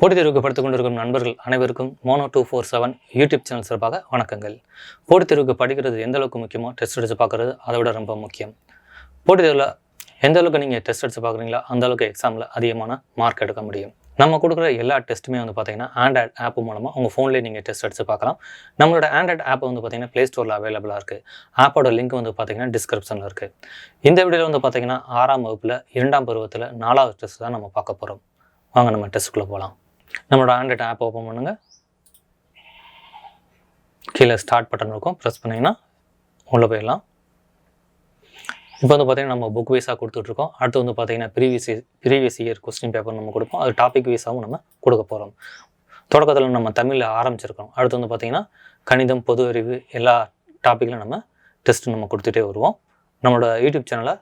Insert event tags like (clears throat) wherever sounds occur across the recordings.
போட்டித் தேர்வுக்கு படித்துக் கொண்டிருக்கும் நண்பர்கள் அனைவருக்கும் mono two four seven YouTube channel சிறப்பாக வணக்கங்கள். போட்டித் தேர்வுக்கு படிக்கிறது எந்த அளவுக்கு முக்கியமோ டெஸ்ட் அடித்து பார்க்குறது அதை விட ரொம்ப முக்கியம். போட்டித் தேர்வில் எந்த அளவுக்கு நீங்கள் டெஸ்ட் அடித்து பார்க்குறீங்களோ அந்த அளவுக்கு எக்ஸாமில் அதிகமான மார்க் எடுக்க முடியும். நம்ம கொடுக்குற எல்லா டெஸ்ட்டுமே வந்து பார்த்தீங்கன்னா ஆண்ட்ராய்ட் ஆப் மூலமாக உங்கள் ஃபோன்லேயே நீங்கள் டெஸ்ட் அடித்து பார்க்கலாம். நம்மளோட ஆண்ட்ராய்ட் ஆப் வந்து பார்த்தீங்கன்னா ப்ளே ஸ்டோரில் அவைலபிளாக இருக்குது ஆப்போட லிங்க் வந்து பார்த்தீங்கன்னா டிஸ்கிரிப்ஷனில் இருக்குது இந்த வீடியோவில் வந்து பார்த்தீங்கன்னா ஆறாம் வகுப்பில் இரண்டாம் பருவத்தில் நாலாவது டெஸ்ட் தான் நம்ம பார்க்க போகிறோம் வாங்க நம்ம டெஸ்ட்டுக்குள்ளே போகலாம் நம்மளோட ஆண்ட்ராய்ட் ஆப் ஓப்பன் பண்ணுங்கள் கீழே ஸ்டார்ட் பட்டன் இருக்கும். ப்ரெஸ் பண்ணிங்கன்னா உள்ளே போயிடலாம். இப்போ வந்து பார்த்தீங்கன்னா நம்ம புக் வைஸாக கொடுத்துட்ருக்கோம். அடுத்து வந்து பார்த்தீங்கன்னா previous previous year question paper நம்ம கொடுப்போம். அது டாபிக் வைஸாகவும் நம்ம கொடுக்க போகிறோம் தொடக்கத்தில் நம்ம தமிழில் ஆரம்பிச்சிருக்கோம். அடுத்து வந்து பார்த்தீங்கன்னா கணிதம் பொது அறிவு எல்லா டாப்பிக்கிலும் நம்ம டெஸ்ட் நம்ம கொடுத்துட்டே வருவோம். நம்மளோட யூடியூப் சேனலை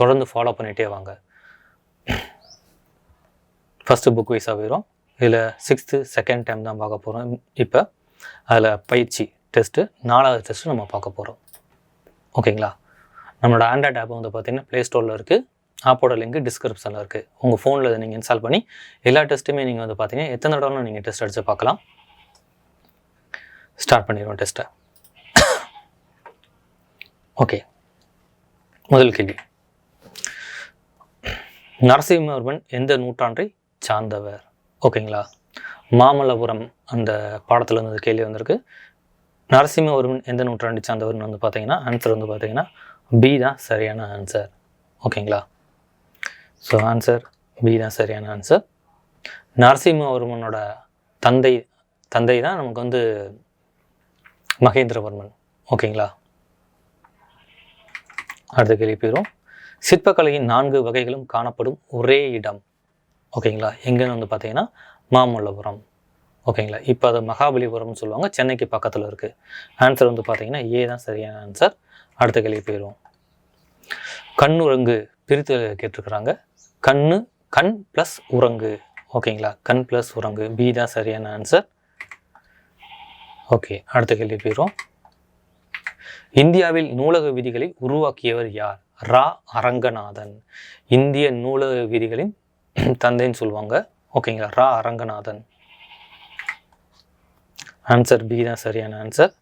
தொடர்ந்து ஃபாலோ பண்ணிகிட்டே வாங்க. ஃபஸ்ட்டு புக் வைஸாக போயிடும் இதில் சிக்ஸ்த்து செகண்ட் டைம் தான் பார்க்க போகிறோம் இப்போ அதில் பயிற்சி டெஸ்ட்டு நாலாவது டெஸ்ட்டு நம்ம பார்க்க போகிறோம் ஓகேங்களா? நம்மளோட ஆண்ட்ராய்ட் ஆப் வந்து பார்த்திங்கன்னா ப்ளே ஸ்டோரில் இருக்குது ஆப்போட லிங்க் டிஸ்கிரிப்ஷனில் இருக்குது உங்கள் ஃபோனில் நீங்கள் இன்ஸ்டால் பண்ணி எல்லா டெஸ்ட்டுமே நீங்கள் வந்து பார்த்தீங்கன்னா எத்தனை தடவை நீங்கள் டெஸ்ட் அடித்து பார்க்கலாம். ஸ்டார்ட் பண்ணிடுவோம் டெஸ்ட்டை ஓகே. முதல் கேள்வி. நரசிம்மவர்மன் எந்த நூற்றாண்டை சார்ந்தவர்? ஓகேங்களா? மாமல்லபுரம் அந்த பாடத்தில் வந்து கேள்வி வந்திருக்கு. நரசிம்மவர்மன் எந்த நூற்றாண்டு சார்ந்தவர்னு வந்து பார்த்தீங்கன்னா ஆன்சர் வந்து பார்த்தீங்கன்னா பி தான் சரியான ஆன்சர் ஓகேங்களா? ஸோ ஆன்சர் பி தான் சரியான ஆன்சர் நரசிம்மவர்மனோட தந்தை தந்தை தான் நமக்கு வந்து மகேந்திரவர்மன். ஓகேங்களா? அடுத்த கேள்வி போயிடும் சிற்பக்கலையின் நான்கு வகைகளும் காணப்படும் ஒரே இடம். ஓகேங்களா? எங்கேன்னு வந்து பார்த்தீங்கன்னா மாமல்லபுரம். ஓகேங்களா? இப்போ அது மகாபலிபுரம்னு சொல்லுவாங்க சென்னைக்கு பக்கத்தில் இருக்குது ஆன்சர் வந்து பார்த்தீங்கன்னா ஏ தான் சரியான ஆன்சர் அடுத்த கேள்வி கண் உறங்கு பிரித்து கேட்டிருக்கிறாங்க. கண் கண் ப்ளஸ் உறங்கு ஓகேங்களா? கண் ப்ளஸ் உறங்கு பி தான் சரியான ஆன்சர் ஓகே அடுத்த கேள்வி போயிடும் இந்தியாவில் நூலக விதிகளை உருவாக்கியவர் யார்? ரா. அரங்கநாதன். இந்திய நூலக விதிகளின் (clears throat) தந்தைன்னு சொல்லுவாங்க. ஓகேங்களா? ரா அரங்கநாதன். ஆன்சர் பி தான் சரியான ஆன்சர்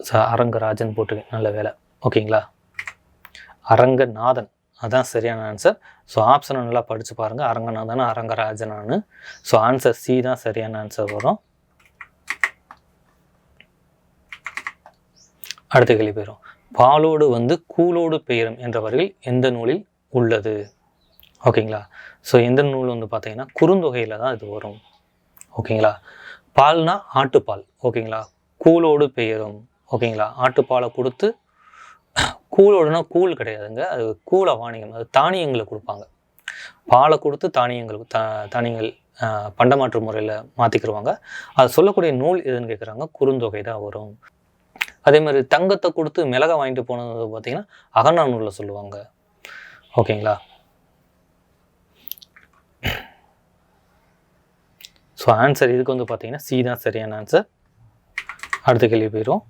சார் அரங்கராஜன் போட்டு நல்ல வேலை. ஓகேங்களா? அரங்கநாதன். அதான் சரியான ஆன்சர் ஸோ ஆப்ஷனை நல்லா படித்து பாருங்கள் அரங்கநாதன் அரங்கராஜனானு ஸோ ஆன்சர் சி தான் சரியான ஆன்சர் வரும். அடுத்த கேள்வி போயிடும் பாலோடு வந்து கூலோடு பெயரும் என்ற வரையில் எந்த நூலில் உள்ளது? ஓகேங்களா? ஸோ எந்த நூல் வந்து பார்த்தீங்கன்னா குறுந்தொகையில் தான் இது வரும். ஓகேங்களா? பால்னா ஆட்டுப்பால். ஓகேங்களா? கூலோடு பெயரும். ஓகேங்களா? ஆட்டுப்பாலை கொடுத்து கூலோடுனா கூழ் கிடையாதுங்க. அது கூல வாணிகம். அது தானியங்களை கொடுப்பாங்க. பாலை கொடுத்து தானியங்கள் தா தானியங்கள் பண்டமாற்று முறையில் மாற்றிக்கிடுவாங்க அது சொல்லக்கூடிய நூல் எதுன்னு கேட்குறாங்க குறுந்தொகை தான் வரும். அதே மாதிரி தங்கத்தை கொடுத்து மிளகா வாங்கிட்டு போனது பார்த்தீங்கன்னா அகனா நூலில் சொல்லுவாங்க. ஓகேங்களா? ஸோ ஆன்சர் இதுக்கு வந்து பார்த்தீங்கன்னா சி தான் சரியான ஆன்சர் அடுத்த கேள்வி போயிடும்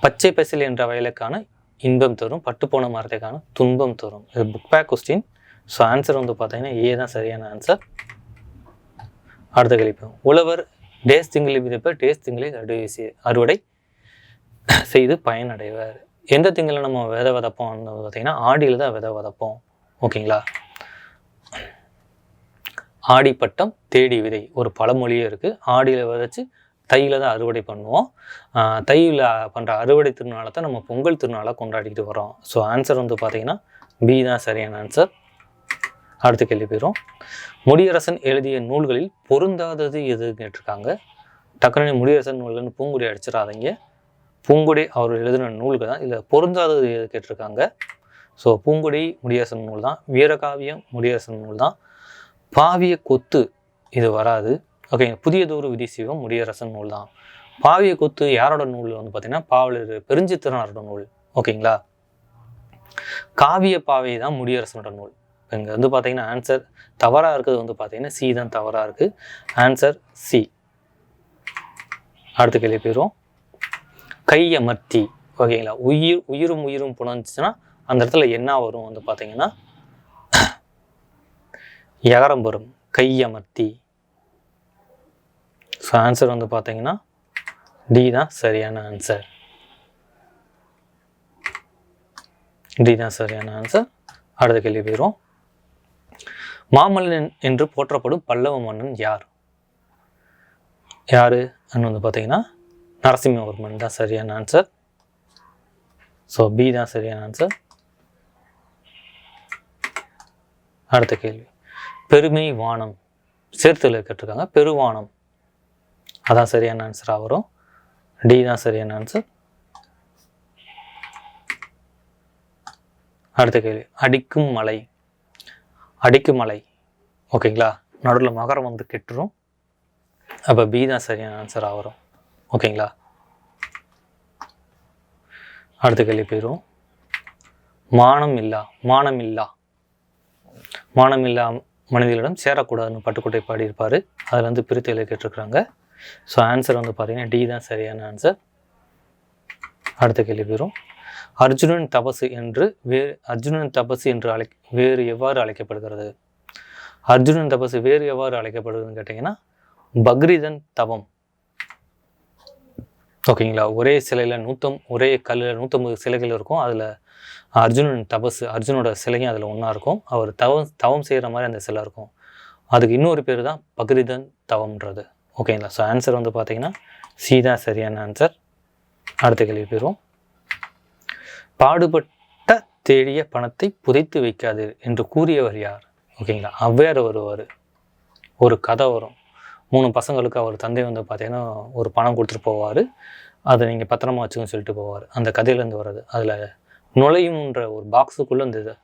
பச்சை பசில் என்ற வயலுக்கான இன்பம் தரும் பட்டுப்போன மரத்துக்கான துன்பம் தரும். இது book back question so answer வந்து பார்த்தீங்கன்னா ஏ தான் சரியான ஆன்சர் அடுத்த கேள்வி போயிடும் உழவர் டேஸ் திங்களை விதைப்பர் டேஸ் திங்களை அறுவடை செய்- அறுவடை செய்து பயனடைவார். எந்த திங்களில் நம்ம விதை விதப்போம்? பார்த்தீங்கன்னா ஆடியில் தான் விதை விதப்போம். ஓகேங்களா ஆடிப்பட்டம் தேடி விதை. ஒரு பழமொழியே இருக்குது ஆடியில் விதைச்சி தையில் தான் அறுவடை பண்ணுவோம். தையில் பண்ணுற அறுவடை திருநாளை தான் நம்ம பொங்கல் திருநாளாக கொண்டாடிக்கிட்டு வரோம் ஸோ ஆன்சர் வந்து பார்த்தீங்கன்னா பி தான் சரியான ஆன்சர் அடுத்த கேள்வி போயிடும் முடியரசன் எழுதிய நூல்களில் பொருந்தாதது எது கேட்டிருக்காங்க. டக்குனு முடியரசன் நூல்னு பூங்குடி அடிச்சிடாதீங்க. பூங்குடி அவர் எழுதின நூல்கள் தான். இதில் பொருந்தாதது எது கேட்டிருக்காங்க. ஸோ பூங்குடி முடியரசன் நூல் தான். வீரகாவியம் முடியரசன் நூல் தான். பாவிய கொத்து இது வராது. ஓகேங்க புதியதொரு விதி சிவம் முடியரசன் நூல் தான். பாவிய கொத்து யாரோட நூல் வந்து பார்த்தீங்கன்னா பாவலர் பெருஞ்சித்திரனாரோட நூல். ஓகேங்களா? காவிய பாவை தான் முடியரசனோட நூல். இங்கே வந்து பார்த்தீங்கன்னா ஆன்சர் தவறாக இருக்கிறது வந்து பார்த்தீங்கன்னா சி தான் தவறாக இருக்குது ஆன்சர் சி அடுத்த கேள்வி போயிடும் கையமர்த்தி. ஓகேங்களா? உயிர் உயிரும் உயிரும் புணர்ந்துச்சுன்னா அந்த இடத்துல என்ன வரும் வந்து பார்த்தீங்கன்னா எகரம் வரும். கையமர்த்தி ஸோ ஆன்சர் வந்து பார்த்தீங்கன்னா டி தான் சரியான ஆன்சர் டி தான் சரியான ஆன்சர் அடுத்த கேள்வி போயிடும் மாமல்லன் என்று போற்றப்படும் பல்லவ மன்னன் யார்? யாரு? அன்னு வந்து பார்த்தீங்கன்னா நரசிம்மவர்மன் தான் சரியான ஆன்சர் ஸோ பி தான் சரியான ஆன்சர் அடுத்த கேள்வி. பெருமை வானம். சேர்த்துல கேட்டிருக்காங்க. பெருவானம். அதான் சரியான ஆன்சராக வரும். டி தான் சரியான ஆன்சர் அடுத்த கேள்வி. அடிக்கும் மலை. அடிக்கும் மலை. ஓகேங்களா நடுவில் மகரம் வந்து கெட்டுரும். அப்போ பி தான் சரியான ஆன்சராக வரும். ஓகேங்களா அடுத்த கேள்வி போயிடும் மானம் இல்லா மானம் இல்லா மானம் இல்லா மனிதர்களிடம் சேரக்கூடாதுன்னு பட்டுக்கோட்டை பாடியிருப்பார். அதில் வந்து பிரித்து எழுதி கேட்டிருக்கிறாங்க. ஸோ ஆன்சர் வந்து பார்த்தீங்கன்னா டி தான் சரியான ஆன்சர் அடுத்த கேள்வி பெறும் அர்ஜுனன் தபசு என்று வேறு அர்ஜுனன் தபசு என்று அழை வேறு எவ்வாறு அழைக்கப்படுகிறது? அர்ஜுனன் தபசு வேறு எவ்வாறு அழைக்கப்படுகிறதுன்னு கேட்டிங்கன்னா பக்ரீதன் தவம். ஓகேங்களா? ஒரே சிலையில் நூற்றம் ஒரே கல்லில் நூற்றம்பது சிலைகள் இருக்கும். அதில் அர்ஜுனன் தபசு அர்ஜுனோட சிலையும் அதில் ஒன்றா இருக்கும். அவர் தவம் தவம் செய்கிற மாதிரி அந்த சிலை இருக்கும். அதுக்கு இன்னொரு பேர் தான் பக்ரிதன் தவம்ன்றது. ஓகேங்களா? ஸோ ஆன்சர் வந்து பார்த்தீங்கன்னா சி தான் சரியான ஆன்சர் அடுத்த கேள்வி பெறுவோம். பாடுபட்ட தேடிய பணத்தை புதைத்து வைக்காதீர் என்று கூறியவர் யார்? ஓகேங்களா? அவ்வேறு வருவார். ஒரு கதை வரும். மூணு பசங்களுக்கு அவர் தந்தை வந்து பார்த்தீங்கன்னா ஒரு பணம் கொடுத்துட்டு போவார். அதை நீங்கள் பத்திரமா வச்சுக்கன்னு சொல்லிட்டு போவார். அந்த கதையிலேருந்து வர்றது. அதில் நுழையும்ன்ற ஒரு பாக்ஸுக்குள்ளே இந்த இதை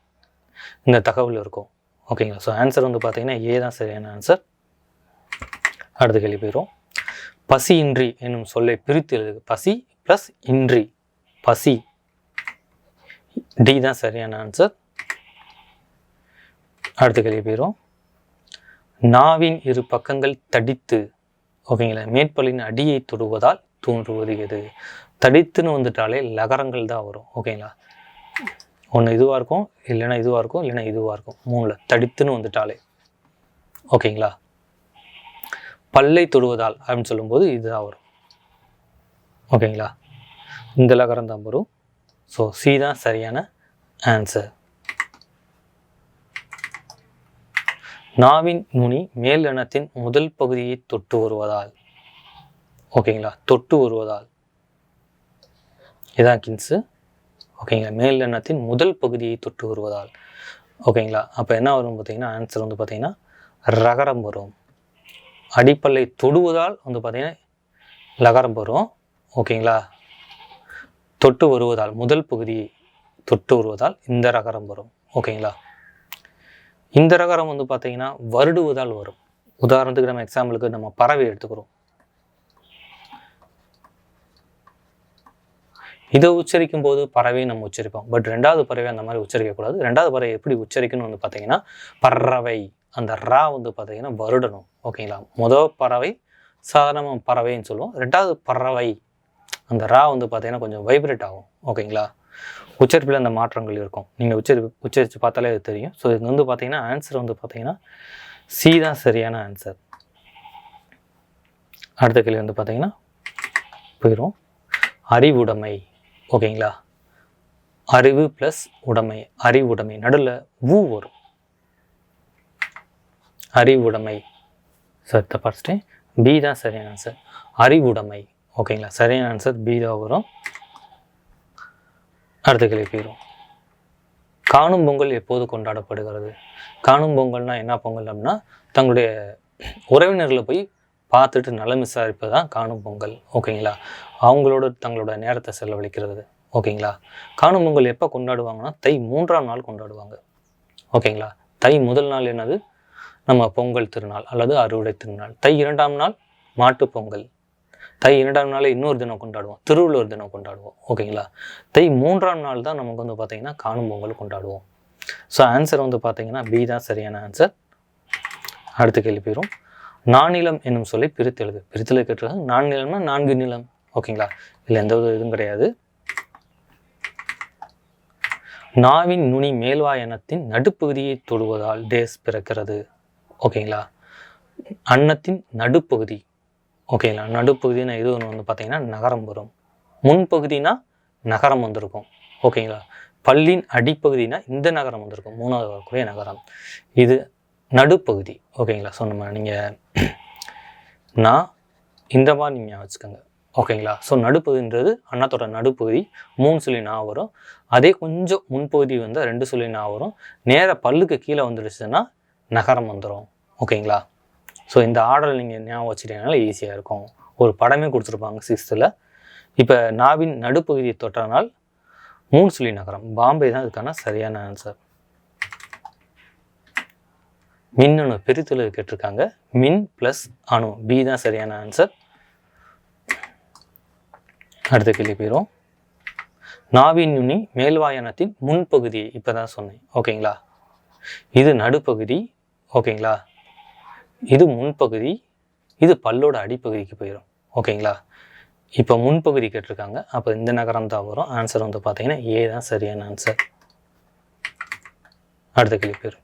இந்த தகவல் இருக்கும். ஓகேங்களா ஸோ ஆன்சர் வந்து பார்த்தீங்கன்னா ஏ தான் சரியான ஆன்சர் அடுத்த கேள்வி போயிடும் பசி இன்றி என்னும் சொல்லை பிரித்து எழுது. பசி ப்ளஸ் இன்றி. பசி. டி தான் சரியான ஆன்சர் அடுத்த கேள்வி போயிடும் நாவின் இரு பக்கங்கள் தடித்து ஓகேங்களா மேற்பலின் அடியை தொடுவதால் தோன்றுவது எது தடித்துன்னு வந்துட்டாலே லகரங்கள் தான் வரும் ஓகேங்களா? ஒன்று இதுவாக இருக்கும் இல்லைன்னா இதுவாக இருக்கும் இல்லைன்னா இதுவாக இருக்கும். மூணில் தடித்துன்னு வந்துட்டாலே ஓகேங்களா? பல்லை தொடுவதால் அப்படின்னு சொல்லும்போது இதுதான் வரும் ஓகேங்களா? இந்த லகரம் தான் வரும். ஸோ சி தான் சரியான ஆன்சர் நாவின் நுனி மேல் எண்ணத்தின் முதல் பகுதியை தொட்டு வருவதால். ஓகேங்களா? தொட்டு வருவதால். இதான் கின்ஸு. ஓகேங்களா? மேல் எண்ணத்தின் முதல் பகுதியை தொட்டு வருவதால். ஓகேங்களா? அப்போ என்ன வரும் பார்த்தீங்கன்னா ஆன்சர் வந்து பார்த்தீங்கன்னா ரகரம் வரும். அடிப்பல்லை தொடுவதால் வந்து பார்த்தீங்கன்னா லகரம் வரும். ஓகேங்களா? தொட்டு வருவதால் முதல் பகுதியை தொட்டு வருவதால் இந்த ரகரம் வரும். ஓகேங்களா? இந்த ரகரம் வந்து பார்த்தீங்கன்னா வருடுவதால் வரும். உதாரணத்துக்கு நம்ம எக்ஸாம்பிளுக்கு நம்ம பறவை எடுத்துக்கிறோம். இதை உச்சரிக்கும் போது பறவையை நம்ம உச்சரிப்போம். பட் ரெண்டாவது பறவை அந்த மாதிரி உச்சரிக்கக்கூடாது ரெண்டாவது பறவை எப்படி உச்சரிக்கணும் வந்து பார்த்தீங்கன்னா பறவை அந்த ரா வந்து பார்த்தீங்கன்னா வருடணும். ஓகேங்களா முதல் பறவை சாதாரண பறவைன்னு சொல்லுவோம். ரெண்டாவது பறவை அந்த ரா வந்து பார்த்தீங்கன்னா கொஞ்சம் வைப்ரேட் ஆகும். ஓகேங்களா உச்சரிப்பில் அந்த மாற்றங்கள் இருக்கும். நீங்கள் உச்சரி உச்சரித்து பார்த்தாலே அது தெரியும். ஸோ இது வந்து பார்த்தீங்கன்னா ஆன்சர் வந்து பார்த்தீங்கன்னா சி தான் சரியான ஆன்சர் அடுத்த கேள்வி வந்து பார்த்தீங்கன்னா போயிடும் அறிவுடைமை ஓகேங்களா? அறிவு ப்ளஸ் உடைமை அறிவுடைமை நடுவில் ஊ வரும். அறிவுடைமை சார் தப்பாச்சிட்டேன் பி தான் சரியான ஆன்சர் அறிவுடைமை ஓகேங்களா? சரியான ஆன்சர் பி தான் வரும். அடுத்த கேள்வி போயிடும் காணும் பொங்கல் எப்போது கொண்டாடப்படுகிறது? காணும் பொங்கல்னால் என்ன பொங்கல் அப்படின்னா தங்களுடைய உறவினர்களை போய் பார்த்துட்டு நலம் விசாரிப்பது தான் காணும் பொங்கல் ஓகேங்களா அவங்களோட தங்களோட நேரத்தை செலவழிக்கிறது ஓகேங்களா காணும் பொங்கல் எப்போ கொண்டாடுவாங்கன்னா தை மூன்றாம் நாள் கொண்டாடுவாங்க ஓகேங்களா தை முதல் நாள் என்னது? நம்ம பொங்கல் திருநாள் அல்லது அறுவடை திருநாள். தை இரண்டாம் நாள் மாட்டுப் பொங்கல் தை இரண்டாம் நாளே இன்னொரு தினம் கொண்டாடுவோம். திருவள்ளுவர் தினம் கொண்டாடுவோம். ஓகேங்களா? தை மூன்றாம் நாள் தான் நமக்கு வந்து பார்த்திங்கன்னா காணும் பொங்கல் கொண்டாடுவோம். ஸோ ஆன்சர் வந்து பார்த்தீங்கன்னா பி தான் சரியான ஆன்சர் அடுத்த கேள்வி போயிடும் நானிலம் என்னும் சொல்லி பிரித்தெழுது எழுது. பிரித்து கேட்டிருக்காங்க. நான்நிலம்னா நான்கு நிலம். ஓகேங்களா? இல்லை எந்த ஒரு இதுவும் கிடையாது. நாவின் நுனி மேல்வாய் எண்ணத்தின் நடுப்பகுதியை தொடுவதால் டேஸ் பிறக்கிறது. ஓகேங்களா? அன்னத்தின் நடுப்பகுதி. ஓகேங்களா நடுப்பகுதினா எது ஒன்று வந்து பார்த்தீங்கன்னா நகரம் வரும். முன்பகுதினா நகரம் வந்திருக்கும். ஓகேங்களா பள்ளியின் அடிப்பகுதினா இந்த நகரம் வந்திருக்கும். மூணாவது வரக்கூடிய நகரம். இது நடுப்பகுதி. ஓகேங்களா ஸோ நம்ம நீங்கள் (clears throat) நான் இந்த மாதிரி நீங்கள் வச்சுக்கோங்க. ஓகேங்களா ஸோ நடுப்பகுதின்றது அன்னத்தோட நடுப்பகுதி. மூணு சொல்லி நான் வரும். அதே கொஞ்சம் முன்பகுதி வந்து ரெண்டு சொல்லி நான் வரும். நேராக பல்லுக்கு கீழே வந்துடுச்சுன்னா நகரம் வந்துடும் ஓகேங்களா ஸோ இந்த ஆர்டரை நீங்கள் ஞாபகம் வச்சுட்டீங்கனால ஈஸியாக இருக்கும். ஒரு படமே கொடுத்துருப்பாங்க சிக்ஸ்த்தில். இப்போ நாவின் நடுப்பகுதியை தொட்டனால் மூன்சுலி நகரம். பாம்பே தான் இதுக்கான சரியான ஆன்சர் மின்னணு பிரித்தல் கேட்டிருக்காங்க. மின் ப்ளஸ் அணு. பி தான் சரியான ஆன்சர் அடுத்த கேள்வி போயிடும் நாவின் நுனி மேல்வாயனத்தின் முன்பகுதியை இப்போ தான் சொன்னேன் ஓகேங்களா இது நடுப்பகுதி. ஓகேங்களா இது முன்பகுதி இது பல்லோட அடிப்பகுதிக்கு போயிடும் ஓகேங்களா? இப்போ முன்பகுதி கேட்டிருக்காங்க. அப்போ இந்த நகரம் தான் வரும். ஆன்சர் வந்து பார்த்தீங்கன்னா ஏ தான் சரியான ஆன்சர் அடுத்த கேள்வி பேர்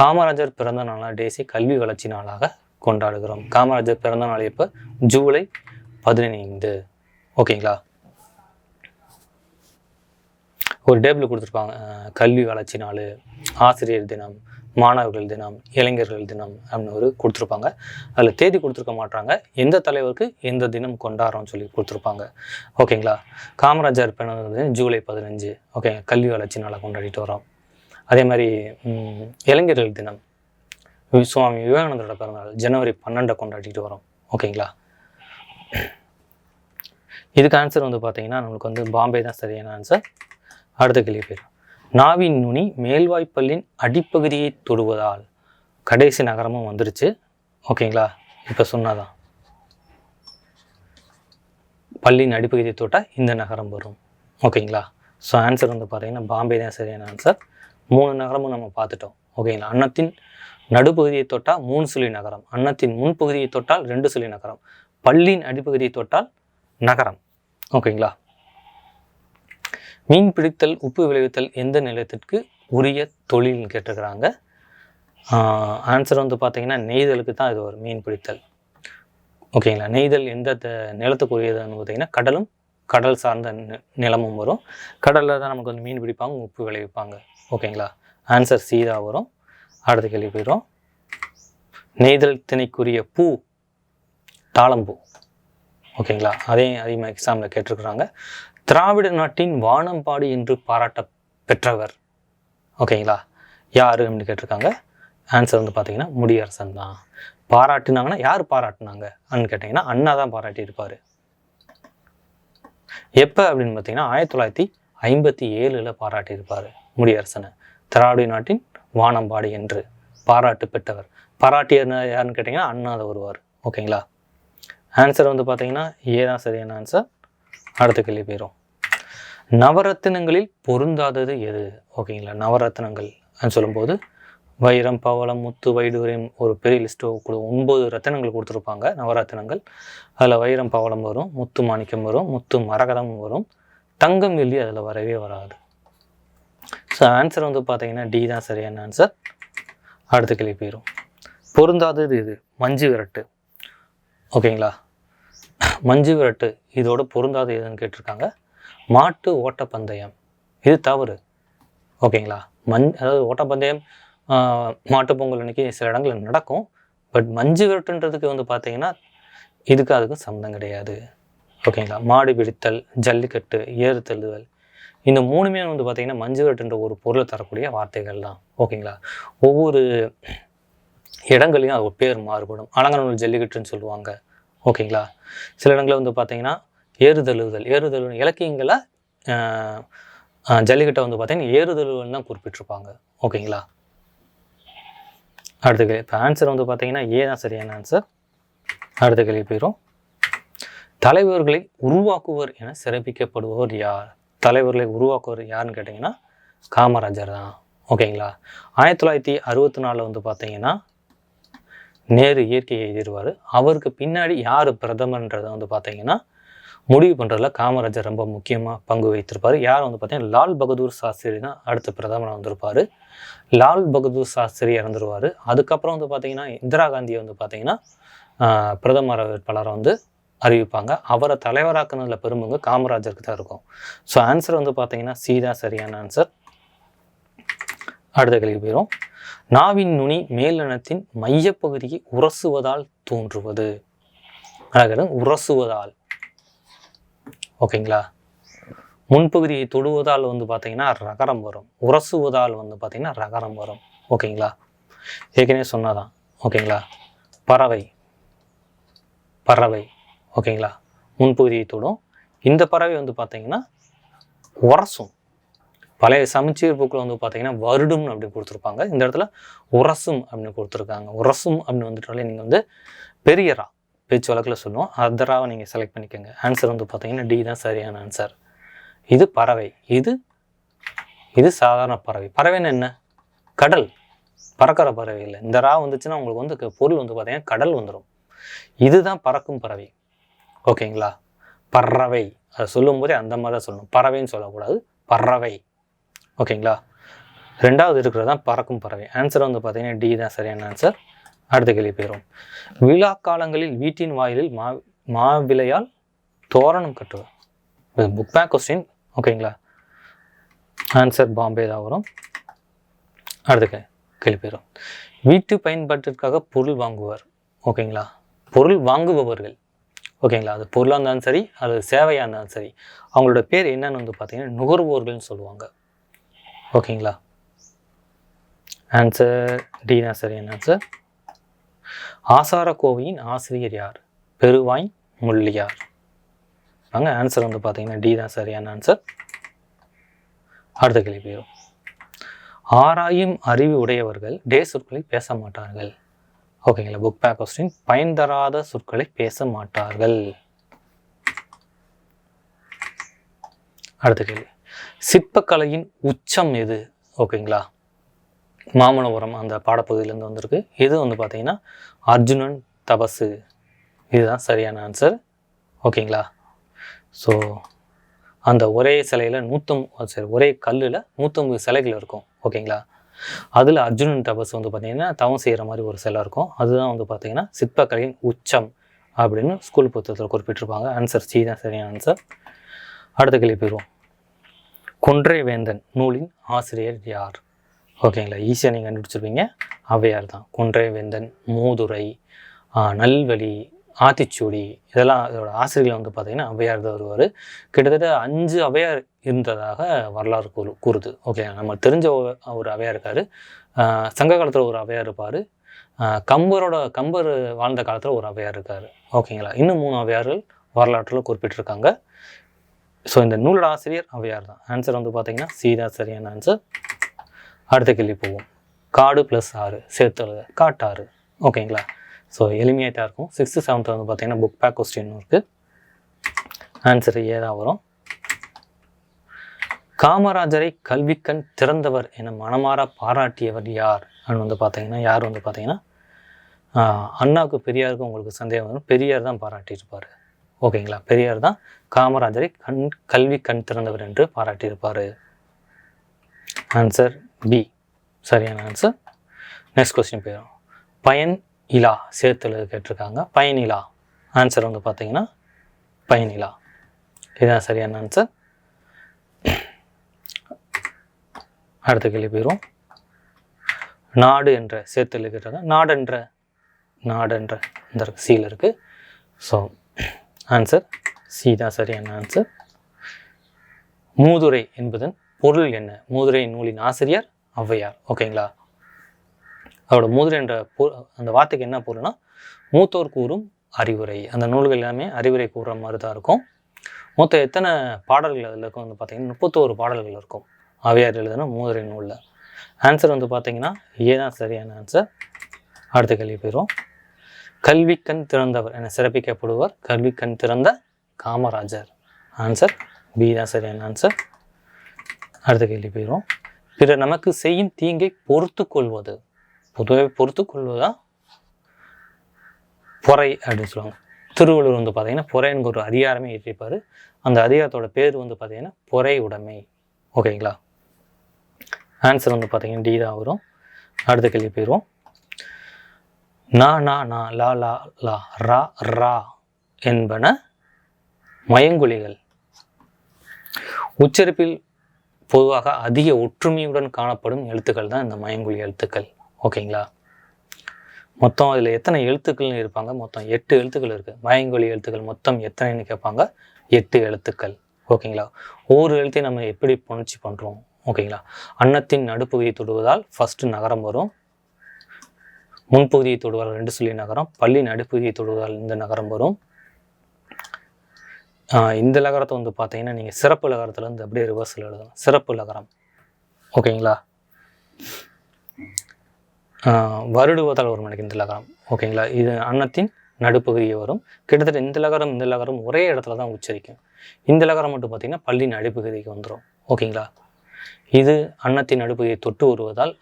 காமராஜர் பிறந்த நாளாக டேசி கல்வி வளர்ச்சி நாளாக கொண்டாடுகிறோம். காமராஜர் பிறந்த நாள் இப்போ ஜூலை பதினைந்து. ஓகேங்களா? ஒரு டேபிள் கொடுத்துருப்பாங்க. கல்வி வளர்ச்சி நாள் ஆசிரியர் தினம். மாணவர்கள் தினம் இளைஞர்கள் தினம் அப்படின்னு ஒரு கொடுத்துருப்பாங்க. அதில் தேதி கொடுத்துருக்க மாட்டாங்க. எந்த தலைவருக்கு எந்த தினம் கொண்டாடுறோம்னு சொல்லி கொடுத்துருப்பாங்க. ஓகேங்களா? காமராஜர் பிறந்தது ஜூலை பதினஞ்சு. ஓகே கல்வி வளர்ச்சி நாளை கொண்டாடிட்டு வரோம் அதே மாதிரி இளைஞர்கள் தினம். சுவாமி விவேகானந்தரோட பிறந்தநாள் ஜனவரி பன்னெண்டை கொண்டாடிட்டு வரோம் ஓகேங்களா? இதுக்கு ஆன்சர் வந்து பார்த்தீங்கன்னா நம்மளுக்கு வந்து பாம்பே தான் சரியான ஆன்சர் அடுத்த கேள்வி போயிடும். நாவின் நுனி மேல்வாய்ப்பல்லின் அடிப்பகுதியை தொடுவதால் கடைசி நகரமும் வந்துருச்சு. ஓகேங்களா? இப்போ சொன்னாதான். பல்லின் அடிப்பகுதியை தொட்டால் இந்த நகரம் வரும். ஓகேங்களா? ஸோ ஆன்சர் வந்து பார்த்தீங்கன்னா பாம்பே தான் சரியான ஆன்சர் மூணு நகரமும் நம்ம பார்த்துட்டோம். ஓகேங்களா? அன்னத்தின் நடுப்பகுதியை தொட்டால் மூணு சுழி நகரம். அன்னத்தின் முன்பகுதியை தொட்டால் ரெண்டு சுழி நகரம். பல்லின் அடிப்பகுதியை தொட்டால் நகரம். ஓகேங்களா? மீன் பிடித்தல் உப்பு விளைவித்தல் எந்த நிலத்திற்கு உரிய தொழில்னு கேட்டிருக்கிறாங்க. ஆன்சர் வந்து பார்த்தீங்கன்னா நெய்தலுக்கு தான் இது ஒரு மீன் பிடித்தல். ஓகேங்களா நெய்தல் எந்த த- நிலத்துக்கு உரியதுன்னு பார்த்தீங்கன்னா கடலும் கடல் சார்ந்த நி- நிலமும் வரும். கடலில் தான் நமக்கு வந்து மீன் பிடிப்பாங்க உப்பு விளைவிப்பாங்க. ஓகேங்களா ஆன்சர் சீதா வரும். அடுத்த கேள்வி போயிடும். நெய்தல் திணைக்குரிய பூ தாளம்பூ ஓகேங்களா அதையும் அதிகமாக எக்ஸாமில் கேட்டிருக்கிறாங்க. திராவிட நாட்டின் வானம்பாடி என்று பாராட்ட பெற்றவர். ஓகேங்களா யார் அப்படின்னு கேட்டிருக்காங்க? ஆன்சர் வந்து பார்த்தீங்கன்னா முடியரசன் தான். பாராட்டினாங்கன்னா யார் பாராட்டினாங்க அப்படின்னு கேட்டிங்கன்னா அண்ணா தான் பாராட்டியிருப்பார். எப்போ அப்படின்னு பார்த்தீங்கன்னா ஆயிரத்தி தொள்ளாயிரத்தி ஐம்பத்தி ஏழில் பாராட்டியிருப்பார் முடியரசனை. திராவிட நாட்டின் வானம்பாடி என்று பாராட்டு பெற்றவர். பாராட்டியர் யாருன்னு கேட்டிங்கன்னா அண்ணாத வருவார். ஓகேங்களா ஆன்சர் வந்து பார்த்தீங்கன்னா ஏ தான் சரியான ஆன்சர் அடுத்த கேள்வி போயிடும் நவரத்தினங்களில் பொருந்தாதது எது? ஓகேங்களா நவரத்தினங்கள் சொல்லும்போது வைரம் பவளம் முத்து வைடூரியம் ஒரு பெரிய லிஸ்ட்டு கொடு ஒன்பது ரத்தினங்கள் கொடுத்துருப்பாங்க நவரத்தினங்கள். அதில் வைரம் பவளம் வரும் முத்து மாணிக்கம் வரும் முத்து மரகதம் வரும் தங்கம் வெள்ளி அதில் வரவே வராது. ஸோ ஆன்சர் வந்து பார்த்தீங்கன்னா டி தான் சரியான ஆன்சர் அடுத்த கேள்வி போயிடும் பொருந்தாதது இது மஞ்சு விரட்டு. ஓகேங்களா? மஞ்சு விரட்டு இதோட பொருந்தாது எதுன்னு கேட்டிருக்காங்க. மாட்டு ஓட்டப்பந்தயம். இது தவறு. ஓகேங்களா? மஞ் அதாவது ஓட்டப்பந்தயம் ஆஹ், மாட்டுப் பொங்கல் அன்னைக்கு சில இடங்களில் நடக்கும். பட் மஞ்சு விரட்டுன்றதுக்கு வந்து பார்த்தீங்கன்னா இதுக்கு அதுக்கும் சம்மந்தம் கிடையாது. ஓகேங்களா? மாடு பிடித்தல் ஜல்லிக்கட்டு ஏறு தள்ளுதல். இந்த மூணுமே வந்து பார்த்திங்கன்னா மஞ்சு விரட்டுன்ற ஒரு பொருளை தரக்கூடிய வார்த்தைகள் தான். ஓகேங்களா? ஒவ்வொரு இடங்களையும் அது பேர் மாறுபடும். அலங்கநல்லூர் ஜல்லிக்கட்டுன்னு சொல்லுவாங்க. ஓகேங்களா? சில இடங்களில் வந்து பார்த்திங்கன்னா ஏறுதழுவுதல் ஏறுதழுவல் இலக்கியங்களை ஜல்லிக்கட்டை வந்து பார்த்தீங்கன்னா ஏறுதழுவல் தான் குறிப்பிட்டிருப்பாங்க. ஓகேங்களா? அடுத்த கேள்வி. இப்போ ஆன்சர் வந்து பார்த்தீங்கன்னா ஏ தான் சரியான ஆன்சர் அடுத்த கேள்வி போயிடும் தலைவர்களை உருவாக்குவர் என சிறப்பிக்கப்படுபவர் யார்? தலைவர்களை உருவாக்குவர் யாருன்னு கேட்டிங்கன்னா காமராஜர் தான். ஓகேங்களா? ஆயிரத்தி தொள்ளாயிரத்தி அறுபத்தி நாலில் வந்து பார்த்தீங்கன்னா நேரு இயற்கையை எழுதிடுவார் அவருக்கு பின்னாடி யார் பிரதமர்ன்றதை வந்து பார்த்தீங்கன்னா முடிவு பண்ணுறதுல காமராஜர் ரொம்ப முக்கியமாக பங்கு வைத்திருப்பார். யார் வந்து பார்த்தீங்கன்னா லால் பகதூர் சாஸ்திரி தான் அடுத்த பிரதமராக வந்திருப்பார். லால் பகதூர் சாஸ்திரி இறந்துருவார். அதுக்கப்புறம் வந்து பார்த்தீங்கன்னா இந்திரா காந்தியை வந்து பார்த்தீங்கன்னா பிரதமர் வேட்பாளரை வந்து அறிவிப்பாங்க. அவரை தலைவராக்குனதில் பெரும்பங்கு காமராஜருக்கு தான் இருக்கும். ஸோ ஆன்சர் வந்து பார்த்தீங்கன்னா சீதா சரியான ஆன்சர் அடுத்த கேள்வி போயிடும் நாவின் நுனி மேலினத்தின் மையப்பகுதியை உரசுவதால் தோன்றுவது. அதாவது உரசுவதால். ஓகேங்களா? முன்பகுதியை தொடுவதால் வந்து பார்த்தீங்கன்னா ரகரம் வரும். உரசுவதால் வந்து பார்த்தீங்கன்னா ரகரம் வரும். ஓகேங்களா? ஏற்கனவே சொன்னதான். ஓகேங்களா? பறவை. பறவை. ஓகேங்களா? முன்பகுதியை தொடும். இந்த பறவை வந்து பார்த்தீங்கன்னா உரசும். பழைய சமச்சீர் புக்கில் வந்து பார்த்தீங்கன்னா வருடும் அப்படி கொடுத்துருப்பாங்க. இந்த இடத்துல உரசும் அப்படின்னு கொடுத்துருக்காங்க. உரசும் அப்படின்னு வந்துட்டாலே நீங்கள் வந்து பெரியரா பேச்சு வழக்கில் சொல்லுவோம். அதராவை நீங்கள் செலக்ட் பண்ணிக்கோங்க. ஆன்சர் வந்து பார்த்தீங்கன்னா டி தான் சரியான ஆன்சர் இது பறவை. இது இது சாதாரண பறவை. பறவைன்னு என்ன? கடல். பறக்கிற பறவை இல்லை. இந்த ரா வந்துச்சுன்னா உங்களுக்கு வந்து க- பொருள் வந்து பார்த்தீங்கன்னா கடல் வந்துடும் இதுதான் பறக்கும் பறவை. ஓகேங்களா? பறவை. அதை சொல்லும்போதே அந்த மாதிரி தான் சொல்லணும். பறவைன்னு சொல்லக்கூடாது. பறவை. ஓகேங்களா? ரெண்டாவது இருக்கிறது தான் பறக்கும் பறவை. ஆன்சர் வந்து பார்த்தீங்கன்னா டி தான் சரியான ஆன்சர் அடுத்த கேள்வி போயிடும் விழா காலங்களில் வீட்டின் வாயிலில் மா மாவிலையால் தோரணம் கட்டுவார் புக் பேக் கொஸ்டின் ஓகேங்களா ஆன்சர் பாம்பே தான் வரும். அடுத்த கே- கேள்வி போயிடும் வீட்டு பயன்பாட்டிற்காக பொருள் வாங்குவார். ஓகேங்களா பொருள் வாங்குபவர்கள். ஓகேங்களா அது பொருளாக இருந்தாலும் சரி அது சேவையாக இருந்தாலும் சரி அவங்களோட பேர் என்னன்னு வந்து பார்த்தீங்கன்னா நுகர்வோர்கள்னு சொல்லுவாங்க. ஓகேங்களா ஆன்சர் டீனா சரி என்ன ஆன்சர் ஆசாரக்கோவையின் ஆசிரியர் யார்? பெருவாய் முள்ளியார். அங்கே ஆன்சர் வந்து பார்த்தீங்கன்னா டி தான் சரியான ஆன்சர் அடுத்த கேள்வி ஆராயும் அறிவு உடையவர்கள் டே சொற்களை பேச மாட்டார்கள். ஓகேங்களா புக் பேக் கொஸ்டின் பயன் தராத சொற்களை பேச மாட்டார்கள். அடுத்த கேள்வி. சிற்பக்கலையின் உச்சம் எது? ஓகேங்களா மாமனபுரம் அந்த பாடப்பகுதியிலேருந்து வந்திருக்கு. இது வந்து பார்த்தீங்கன்னா அர்ஜுனன் தபசு. இதுதான் சரியான ஆன்சர் ஓகேங்களா? ஸோ அந்த ஒரே சிலையில் நூற்றம் சரி ஒரே கல்லில் நூற்றம்பது சிலைகள் இருக்கும். ஓகேங்களா? அதில் அர்ஜுனன் தபஸ் வந்து பார்த்திங்கன்னா தவம் செய்கிற மாதிரி ஒரு சிலை இருக்கும். அதுதான் வந்து பார்த்திங்கன்னா சிற்பக்கலையின் உச்சம் அப்படின்னு ஸ்கூல் புத்தகத்தில் குறிப்பிட்டிருப்பாங்க. ஆன்சர் சி தான் சரியான ஆன்சர் அடுத்த கேள்வி போயிடுவோம். கொன்றை வேந்தன் நூலின் ஆசிரியர் யார்? ஓகேங்களா ஈஸியாக நீங்கள் கண்டுபிடிச்சிருப்பீங்க. ஔவையார் தான். குன்றை வேந்தன் மூதுரை நல்வழி ஆத்திச்சூடி இதெல்லாம் இதோட ஆசிரியர்கள் வந்து பார்த்தீங்கன்னா அவையார் தான் வருவார். கிட்டத்தட்ட அஞ்சு அவையார் இருந்ததாக வரலாறு கூறு கூறுது. ஓகே நம்ம தெரிஞ்ச ஒரு- அவையார் இருக்கார். சங்க காலத்தில் ஒரு அவையார் இருப்பார். கம்பரோட கம்பர் வாழ்ந்த காலத்தில் ஒரு அவையார் இருக்கார். ஓகேங்களா இன்னும் மூணு அவையார்கள் வரலாற்றில் குறிப்பிட்டிருக்காங்க. ஸோ இந்த நூலோட ஆசிரியர் அவையார் தான். ஆன்சர் வந்து பார்த்தீங்கன்னா சீதா சரியான ஆன்சர் அடுத்த கேள்வி போவோம். காடு ப்ளஸ் ஆறு சேர்த்து எழுத. காட்டாறு. ஓகேங்களா ஸோ எளிமையாக தான் இருக்கும். சிக்ஸ்த்து செவன்த்து வந்து பார்த்தீங்கன்னா புக் பேக் கொஸ்டின் இருக்குது ஆன்சர் ஏ தான் வரும். காமராஜரை கல்விக்கண் திறந்தவர் என மனமாற பாராட்டியவர் யார்? அப்படின்னு வந்து பார்த்தீங்கன்னா யார் வந்து பார்த்தீங்கன்னா அண்ணாவுக்கு பெரியாருக்கு உங்களுக்கு சந்தேகம் வரும். பெரியார் தான் பாராட்டியிருப்பார். ஓகேங்களா பெரியார் தான் காமராஜரை கண் கல்வி கண் திறந்தவர் என்று பாராட்டியிருப்பார். ஆன்சர் பி சரியான ஆன்சர் நெக்ஸ்ட் கொஸ்டின் போயிடும். பயன் இலா சேர்த்துல கேட்டிருக்காங்க. பயன் இலா. ஆன்சர் வந்து பார்த்தீங்கன்னா பயன் இலா. இதுதான் சரியான ஆன்சர் அடுத்த கேள்வி போயிடும் நாடு என்ற சேர்த்துல கேட்டாங்க நாடென்ற நாடென்ற இந்த சீல் இருக்கு. ஸோ ஆன்சர் சி தான் சரியான ஆன்சர் மூதுரை என்பதன் பொருள் என்ன? மூதுரை நூலின் ஆசிரியர் ஔவையார். ஓகேங்களா? அதோட மூதுரை என்ற அந்த வார்த்தைக்கு என்ன பொருள்னா மூத்தோர் கூறும் அறிவுரை. அந்த நூல்கள் எல்லாமே அறிவுரை கூறுற மாதிரி தான் இருக்கும். மொத்தம் எத்தனை பாடல்கள் அதில் இருக்கும் வந்து பார்த்தீங்கன்னா முப்பத்தோரு பாடல்கள் இருக்கும். அவையார் எழுதுன மூதுரை நூலில். ஆன்சர் வந்து பார்த்தீங்கன்னா ஏ தான் சரியான ஆன்சர் அடுத்த கேள்வி போயிடும் கல்விக்கண் திறந்தவர் என சிறப்பிக்கப்படுவர் கல்விக்கண் திறந்த காமராஜர். ஆன்சர் பி தான் சரியான ஆன்சர் அடுத்த கேள்வி போயிடும் பிறர் நமக்கு செய்யும் தீங்கை பொறுத்து கொள்வது. பொதுவாக பொறுத்து கொள்வதா? பொறை அப்படின்னு சொல்லுவாங்க. திருவள்ளுவர் வந்து பார்த்தீங்கன்னா பொறைன்னு ஒரு அதிகாரமே ஏற்றிருப்பார் அந்த அதிகாரத்தோட பேர் வந்து பார்த்தீங்கன்னா பொறை உடைமை. ஓகேங்களா? ஆன்சர் வந்து பார்த்தீங்கன்னா டி தான் வரும். அடுத்த கேள்வி போயிடுவோம் நா நா நா லா லா லா ரா ரா என்பன மயங்கொலிகள். உச்சரிப்பில் பொதுவாக அதிக ஒற்றுமையுடன் காணப்படும் எழுத்துக்கள் தான் இந்த மயங்குழி எழுத்துக்கள். ஓகேங்களா? மொத்தம் அதில் எத்தனை எழுத்துக்கள்னு இருப்பாங்க? மொத்தம் எட்டு எழுத்துக்கள் இருக்குது மயங்குழி எழுத்துக்கள் மொத்தம் எத்தனைன்னு கேட்பாங்க? எட்டு எழுத்துக்கள். ஓகேங்களா? ஒவ்வொரு எழுத்தையும் நம்ம எப்படி புணர்ச்சி பண்ணுறோம் ஓகேங்களா? அன்னத்தின் நடுப்பகுதியை தொடுவதால் ஃபஸ்ட்டு நகரம் வரும். முன்பகுதியை தொடுவதால் ரெண்டு சொல்லி நகரம். பள்ளி நடுப்பகுதியை தொடுவதால் இந்த நகரம் வரும். இந்த லகரத்தை வந்து பார்த்தீங்கன்னா நீங்கள் சிறப்பு லகரத்துலேருந்து அப்படியே ரிவர்ஸில் எழுதணும் சிறப்பு லகரம். ஓகேங்களா? வருடுவதால் வரும் எனக்கு இந்த லகரம். ஓகேங்களா? இது அன்னத்தின் நடுப்பகுதியை வரும். கிட்டத்தட்ட இந்த லகரம் இந்த லகரம் ஒரே இடத்துல தான் உச்சரிக்கும். இந்த லகரம் மட்டும் பார்த்தீங்கன்னா பள்ளி நடுப்பகுதிக்கு வந்துடும் ஓகேங்களா? இது அன்னத்தின் நடுப்பகுதியை தொட்டு வருவதால்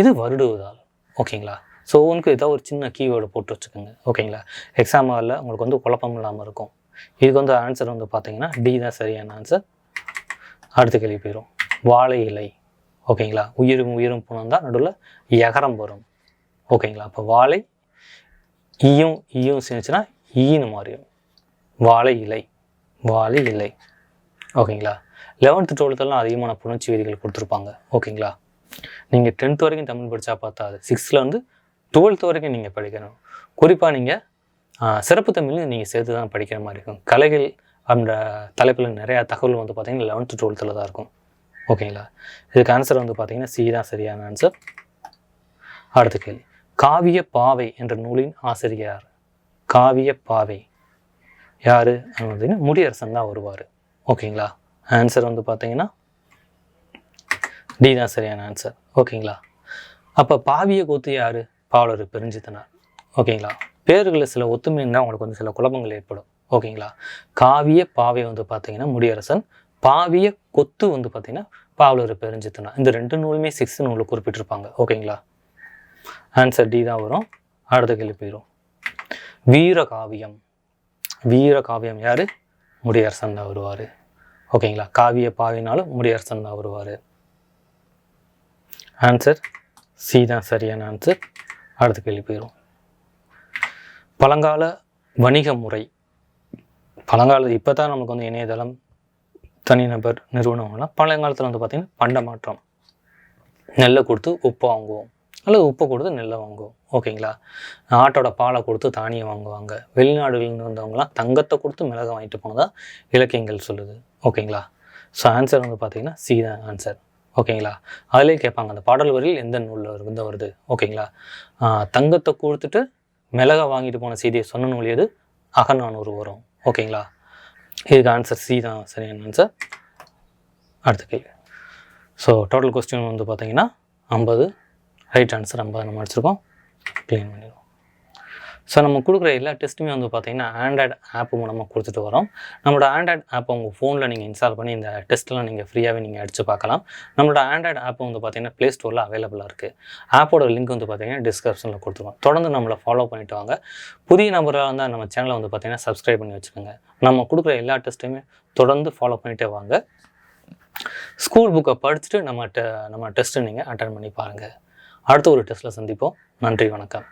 இது வருடுவதால். ஓகேங்களா? ஸோ உனக்கு ஏதாவது ஒரு சின்ன கீவேர்டு போட்டு வச்சுக்கோங்க. ஓகேங்களா? எக்ஸாம் ஹாலில் உங்களுக்கு வந்து குழப்பம் இல்லாமல் இருக்கும். இதுக்கு வந்து ஆன்சர் வந்து பார்த்தீங்கன்னா டி தான் சரியான ஆன்சர் அடுத்த கேள்வி போயிடும் வாழை இலை. ஓகேங்களா? உயிரும் உயிரும் புணம் தான் நடுவில் எகரம் வரும். ஓகேங்களா? அப்போ வாழை ஈயும் ஈயும் சேர்ந்துச்சுன்னா ஈன்னு மாறிடும். வாழை இலை. வாழை இலை. ஓகேங்களா? லெவன்த்து டுவெல்த்தெல்லாம் அதிகமான புணர்ச்சி விதிகள் கொடுத்துருப்பாங்க. ஓகேங்களா? நீங்கள் டென்த் வரைக்கும் தமிழ் படித்தா பார்த்தாது. சிக்ஸ்த்தில் வந்து டுவெல்த் வரைக்கும் நீங்கள் படிக்கணும். குறிப்பாக நீங்கள் சிறப்பு தமிழ் நீங்கள் சேர்த்து தான் படிக்கிற மாதிரி இருக்கும். கலைகள் அந்த தலைப்பில் நிறையா தகவல் வந்து பார்த்தீங்கன்னா லெவன்த்து டுவெல்த்தில் தான் இருக்கும். ஓகேங்களா இதுக்கு ஆன்சர் வந்து பார்த்தீங்கன்னா சி தான் சரியான ஆன்சர் அடுத்த கேள்வி. காவிய பாவை என்ற நூலின் ஆசிரியர் யார்? காவிய பாவை. யார்? பார்த்தீங்கன்னா முடியரசன் தான் வருவார். ஓகேங்களா ஆன்சர் வந்து பார்த்தீங்கன்னா டி தான் சரியான ஆன்சர் ஓகேங்களா அப்போ பாவிய கூத்து யார்? பாவலர் பெருஞ்சித்தனார். ஓகேங்களா பேர்களில் சில ஒத்துமை இருந்தால் உங்களுக்கு வந்து சில குழப்பங்கள் ஏற்படும். ஓகேங்களா? காவிய பாவை வந்து பார்த்தீங்கன்னா முடியரசன் பாவிய கொத்து வந்து பார்த்தீங்கன்னா பாவலர் பெருஞ்சித்தனா. இந்த ரெண்டு நூலுமே சிக்ஸ்த் நூலில் குறிப்பிட்டிருப்பாங்க. ஓகேங்களா? ஆன்சர் டி தான் வரும். அடுத்த கேள்வி போயிடும் வீர காவியம். வீர காவியம் யார்? முடியரசன் தான் வருவார். ஓகேங்களா? காவிய பாவினாலும் முடியரசன் தான் வருவார். ஆன்சர் சி தான் சரியான ஆன்சர் அடுத்த கேள்வி போயிடும் பழங்கால வணிக முறை. பழங்கால இப்போ தான் நமக்கு வந்து இணையதளம் தனிநபர் நிறுவனம்னா பழங்காலத்தில் வந்து பார்த்திங்கன்னா பண்டமாற்றம் நெல்லை கொடுத்து உப்பு வாங்குவோம். அல்லது உப்பை கொடுத்து நெல்லை வாங்குவோம். ஓகேங்களா? ஆட்டோட பாலை கொடுத்து தானியம் வாங்குவாங்க. வெளிநாடுகளில் வந்தவங்கலாம் தங்கத்தை கொடுத்து மிளகை வாங்கிட்டு போனதா இலக்கியங்கள் சொல்லுது. ஓகேங்களா? ஸோ ஆன்சர் வந்து பார்த்தீங்கன்னா சி தான் ஆன்சர் ஓகேங்களா? அதிலே கேட்பாங்க அந்த பாடல் வரியில் எந்த நூலில் வந்து வருது? ஓகேங்களா? தங்கத்தை கொடுத்துட்டு மிளகா வாங்கிட்டு போன செய்தியை சொன்னணும் ஒழியது எது அகநானூறு வரும். ஓகேங்களா? இதுக்கு ஆன்சர் சி தான். சரியான ஆன்சர் அடுத்த கேள்வி. ஸோ டோட்டல் கொஸ்டின் வந்து பார்த்தீங்கன்னா ஐம்பது. ரைட் ஆன்சர் ஐம்பது நம்ம அடிச்சிருக்கோம். க்ளீன் பண்ணிடுவோம். ஸோ நம்ம கொடுக்குற எல்லா டெஸ்ட்டுமே வந்து பார்த்தீங்கன்னா ஆண்ட்ராய்டு ஆப் மூலமாக கொடுத்துட்டு வரோம். நம்மளோட ஆண்ட்ராய்டு ஆப் உங்கள் ஃபோனில் நீங்கள் இன்ஸ்டால் பண்ணி இந்த டெஸ்ட்லாம் நீங்கள் ஃப்ரீயாகவே நீங்கள் அடித்து பார்க்கலாம். நம்மளோட ஆண்ட்ராய்டு ஆப் வந்து பார்த்தீங்கன்னா ப்ளே ஸ்டோரில் அவைலபிளாக இருக்குது ஆப்போட லிங்க் வந்து பார்த்தீங்கன்னா டிஸ்கிரிப்ஷனில் கொடுத்துருவோம். தொடர்ந்து நம்மளை ஃபாலோ பண்ணிட்டு வாங்க. புதிய நபராக இருந்தால் நம்ம சேனலை வந்து பார்த்தீங்கன்னா சப்ஸ்கிரைப் பண்ணி வச்சுக்கோங்க. நம்ம கொடுக்குற எல்லா டெஸ்ட்டுமே தொடர்ந்து ஃபாலோ பண்ணிகிட்டே வாங்க. ஸ்கூல் புக்கை படிச்சுட்டு நம்ம டெ நம்ம டெஸ்ட்டை நீங்கள் அட்டன் பண்ணி பாருங்கள் அடுத்த ஒரு டெஸ்ட்டில் சந்திப்போம். நன்றி வணக்கம்.